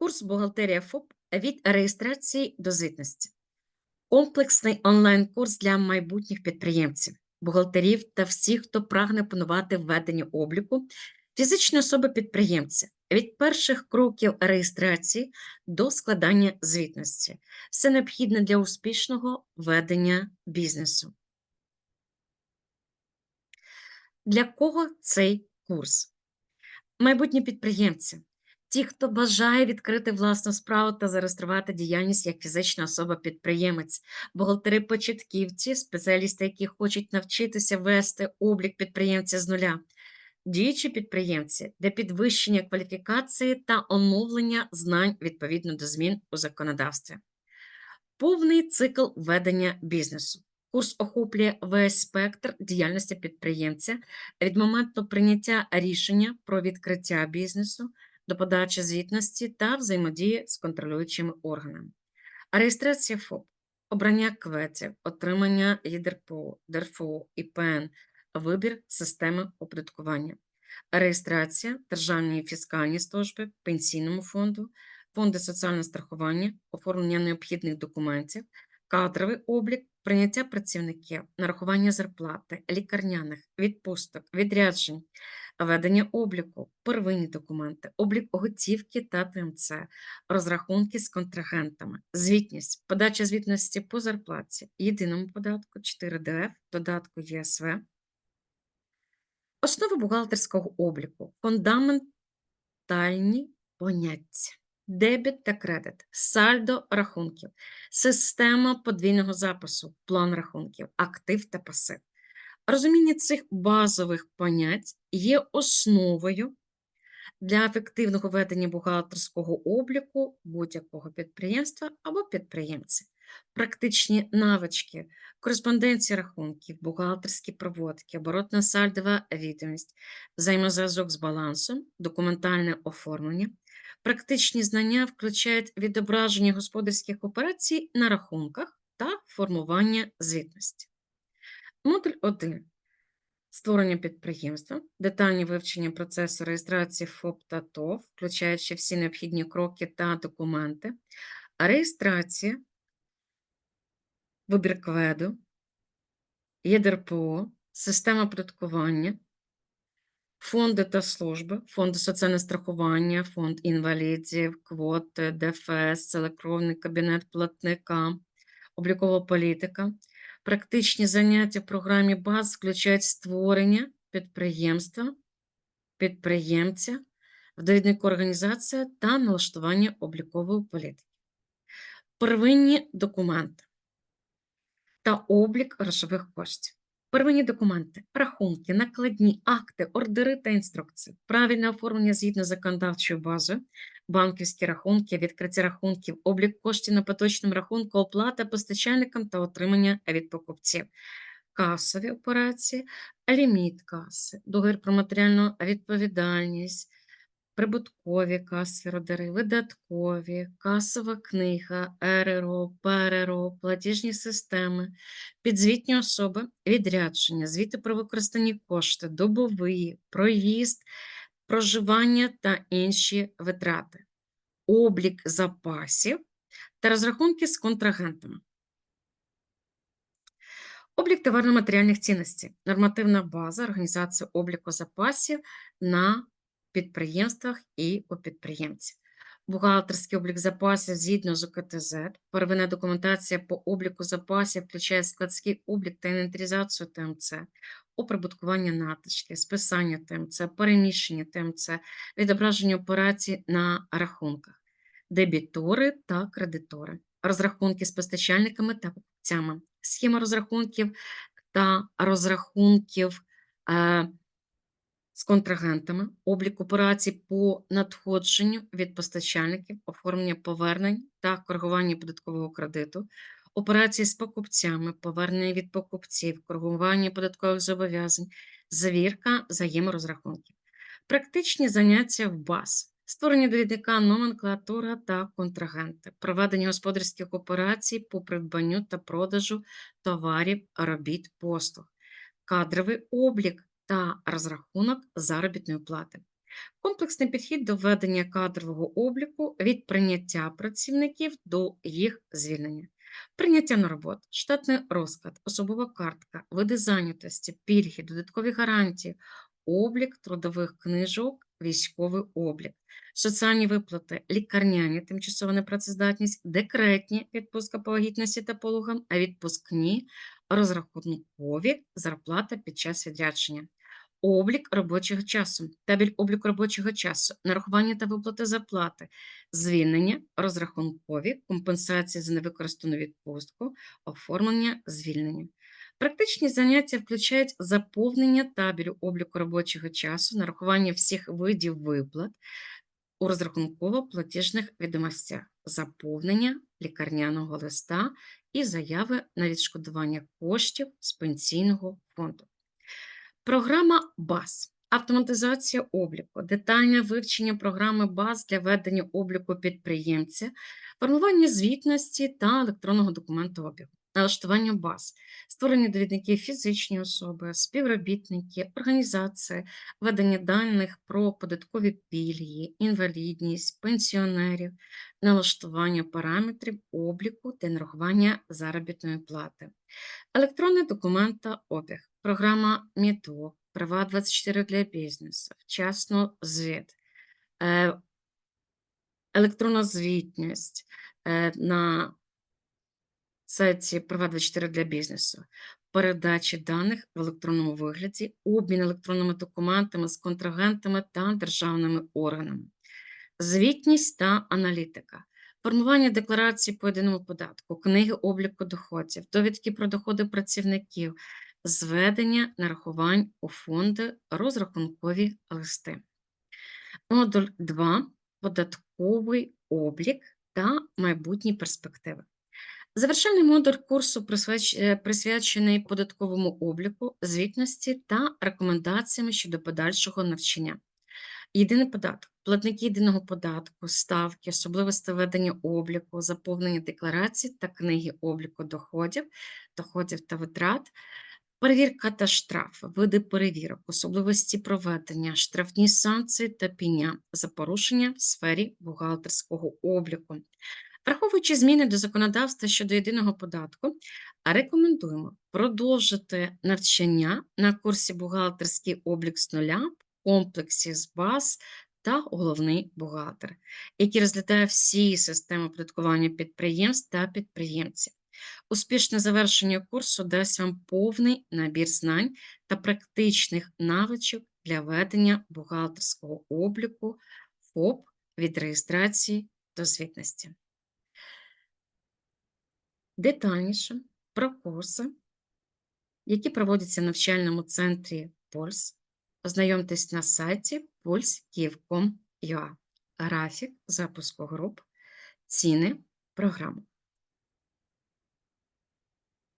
Курс бухгалтерія ФОП від реєстрації до звітності. Комплексний онлайн-курс для майбутніх підприємців, бухгалтерів та всіх, хто прагне панувати введення обліку фізичної особи підприємця від перших кроків реєстрації до складання звітності. Все необхідне для успішного ведення бізнесу. Для кого цей курс? Майбутні підприємці, ті, хто бажає відкрити власну справу та зареєструвати діяльність як фізична особа-підприємець, бухгалтери-початківці, спеціалісти, які хочуть навчитися вести облік підприємця з нуля, діючі підприємці для підвищення кваліфікації та оновлення знань відповідно до змін у законодавстві. Повний цикл ведення бізнесу. Курс охоплює весь спектр діяльності підприємця від моменту прийняття рішення про відкриття бізнесу до подачі звітності та взаємодії з контролюючими органами. Реєстрація ФОП, обрання кветів, отримання ЄДРПО, ДРФО, ІПН, вибір системи оподаткування, реєстрація Державної фіскальної служби, пенсійному фонду, фонди соціального страхування, оформлення необхідних документів, кадровий облік, прийняття працівників, нарахування зарплати, лікарняних, відпусток, відряджень, ведення обліку, первинні документи, облік готівки та ТМЦ, розрахунки з контрагентами, звітність, подача звітності по зарплаті, єдиному податку, 4ДФ, додатку ЄСВ, основи бухгалтерського обліку, фундаментальні поняття. Дебіт та кредит, сальдо рахунків, система подвійного запису, план рахунків, актив та пасив. Розуміння цих базових понять є основою для ефективного ведення бухгалтерського обліку будь-якого підприємства або підприємця. Практичні навички, кореспонденція рахунків, бухгалтерські проводки, оборотна сальдова відомість, взаємозв'язок з балансом, документальне оформлення. Практичні знання включають відображення господарських операцій на рахунках та формування звітності. Модуль 1. Створення підприємства, детальні вивчення процесу реєстрації ФОП та ТОВ, включаючи всі необхідні кроки та документи, реєстрація, вибір кведу, ЄДРПО, система оподаткування, фонди та служби, фонди соціального страхування, фонд інвалідів, квоти, ДФС, електронний кабінет платника, облікова політика. Практичні заняття в програмі БАЗ включають створення підприємства, підприємця, довідника організація та налаштування облікової політики. Первинні документи та облік грошових коштів. Первинні документи, рахунки, накладні, акти, ордери та інструкції, правильне оформлення згідно законодавчою базою, банківські рахунки, відкриття рахунків, облік коштів на поточному рахунку, оплата постачальникам та отримання від покупців, касові операції, ліміт каси, договір про матеріальну відповідальність, прибуткові касові ордери, видаткові, касова книга, РРО, ПРРО, платіжні системи, підзвітні особи, відрядження, звіти про використані кошти, добовий, проїзд, проживання та інші витрати, облік запасів та розрахунки з контрагентами. Облік товарно-матеріальних цінностей, нормативна база організації обліку запасів на підприємствах і у підприємців. Бухгалтерський облік запасів згідно з УКТЗ, первинна документація по обліку запасів включає складський облік та інвентаризацію ТМЦ, оприбуткування натички, списання ТМЦ, переміщення ТМЦ, відображення операцій на рахунках, дебітори та кредитори, розрахунки з постачальниками та покупцями, схема розрахунків та розрахунків. Е, з контрагентами, облік операцій по надходженню від постачальників, оформлення повернень та коригування податкового кредиту, операції з покупцями, повернення від покупців, коригування податкових зобов'язань, завірка взаєморозрахунків, практичні заняття в БАС. Створення довідника номенклатура та контрагенти, проведення господарських операцій по придбанню та продажу товарів, робіт, послуг, кадровий облік та розрахунок заробітної плати, Комплексний підхід до ведення кадрового обліку від прийняття працівників до їх звільнення. Прийняття на роботу, штатний розклад, особова картка, види зайнятості, пільги, додаткові гарантії, облік трудових книжок, військовий облік, соціальні виплати, лікарняні, тимчасова непрацездатність, декретні відпустка по вагітності та пологам, а відпускні, розрахункові зарплата під час відрядження. Облік робочого часу, табель обліку робочого часу, нарахування та виплати зарплати, звільнення, розрахункові, компенсації за невикористану відпустку, оформлення звільнення. Практичні заняття включають заповнення табелю обліку робочого часу, нарахування всіх видів виплат у розрахунково-платіжних відомостях, заповнення лікарняного листа і заяви на відшкодування коштів з пенсійного фонду. Програма БАЗ. Автоматизація обліку, детальне вивчення програми БАЗ для ведення обліку підприємця, формування звітності та електронного документообігу, налаштування баз, створення довідників фізичні особи, співробітники, організації, ведення даних про податкові пільги, інвалідність, пенсіонерів, налаштування параметрів обліку та нарахування заробітної плати. Електронний документообіг, програма МІТО, права 24 для бізнесу, вчасно звіт, електронна звітність е, на сайті права 24 для бізнесу, передачі даних в електронному вигляді, обмін електронними документами з контрагентами та державними органами, звітність та аналітика. Формування декларацій по єдиному податку, книги обліку доходів, довідки про доходи працівників, зведення нарахувань у фонди, розрахункові листи. Модуль 2. Податковий облік та майбутні перспективи. Завершальний модуль курсу е, присвячений податковому обліку, звітності та рекомендаціями щодо подальшого навчання. Єдиний податок, платники єдиного податку, ставки, особливості ведення обліку, заповнення декларацій та книги обліку доходів, доходів та витрат, перевірка та штрафи, види перевірок, особливості проведення, штрафні санкції та пеня за порушення в сфері бухгалтерського обліку. Враховуючи зміни до законодавства щодо єдиного податку, рекомендуємо продовжити навчання на курсі бухгалтерський облік з нуля в комплексі з баз та головний бухгалтер, який розглядає всі системи оподаткування підприємств та підприємців. Успішне завершення курсу дасть вам повний набір знань та практичних навичок для ведення бухгалтерського обліку ФОП від реєстрації до звітності. Детальніше про курси, які проводяться в навчальному центрі Пульс, ознайомтесь на сайті pulse.kiev.com.ua. Графік запуску груп, ціни, програми.